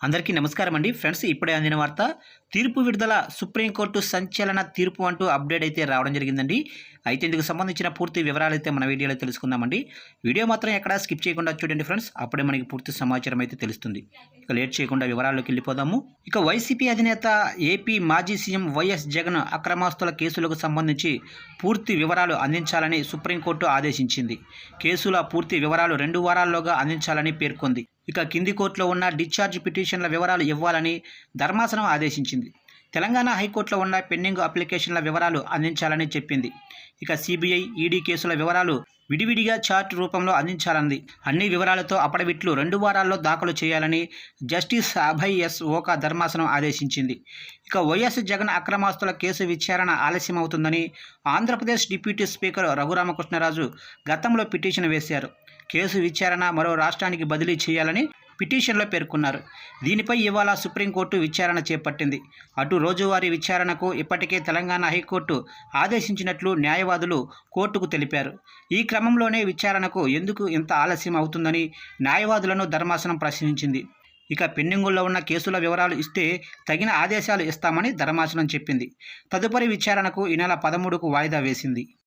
అందరికీ నమస్కారం అండి. ఫ్రెండ్స్ ఇప్పుడే అందిన వార్త తీర్పు విడుదల సుప్రీంకోర్టు సంచలన తీర్పు అంటూ అప్డేట్ అయితే రావడం జరిగిందండి. అయితే ఇందుకు సంబంధించిన పూర్తి వివరాలు అయితే మన వీడియోలో తెలుసుకుందామండి. వీడియో మాత్రం ఎక్కడ స్కిప్ చేయకుండా చూడండి ఫ్రెండ్స్. అప్పుడే మనకి పూర్తి సమాచారం అయితే తెలుస్తుంది. ఇక లేట్ చేయకుండా వివరాల్లోకి వెళ్ళిపోదాము. ఇక వైసీపీ అధినేత ఏపీ మాజీ సీఎం వైఎస్ జగన్ అక్రమాస్తుల కేసులకు సంబంధించి పూర్తి వివరాలు అందించాలని సుప్రీంకోర్టు ఆదేశించింది. కేసుల పూర్తి వివరాలు రెండు వారాల్లోగా అందించాలని పేర్కొంది. ఇక కింది కోర్టులో ఉన్న డిశ్చార్జ్ పిటిషన్ల వివరాలు ఇవ్వాలని ధర్మాసనం ఆదేశించింది. తెలంగాణ హైకోర్టులో ఉన్న పెండింగ్ అప్లికేషన్ల వివరాలు అందించాలని చెప్పింది. ఇక సిబిఐ ఈడీ కేసుల వివరాలు విడివిడిగా చార్ట్ రూపంలో అందించాలంది. అన్ని వివరాలతో అపడవిట్లు రెండు వారాల్లో దాఖలు చేయాలని జస్టిస్ అభయ్ ఎస్ ఓకా ధర్మాసనం ఆదేశించింది. ఇక వైఎస్ జగన్ అక్రమాస్తుల కేసు విచారణ ఆలస్యమవుతుందని ఆంధ్రప్రదేశ్ డిప్యూటీ స్పీకర్ రఘురామకృష్ణరాజు గతంలో పిటిషన్ వేశారు. కేసు విచారణ మరో రాష్ట్రానికి బదిలీ చేయాలని పిటిషన్లో పేర్కొన్నారు. దీనిపై ఇవాళ సుప్రీంకోర్టు విచారణ చేపట్టింది. అటు రోజువారీ విచారణకు ఇప్పటికే తెలంగాణ హైకోర్టు ఆదేశించినట్లు న్యాయవాదులు కోర్టుకు తెలిపారు. ఈ క్రమంలోనే విచారణకు ఎందుకు ఇంత ఆలస్యం అవుతుందని న్యాయవాదులను ధర్మాసనం ప్రశ్నించింది. ఇక పెండింగుల్లో ఉన్న కేసుల వివరాలు ఇస్తే తగిన ఆదేశాలు ఇస్తామని ధర్మాసనం చెప్పింది. తదుపరి విచారణకు ఈ నెల పదమూడుకు వాయిదా వేసింది.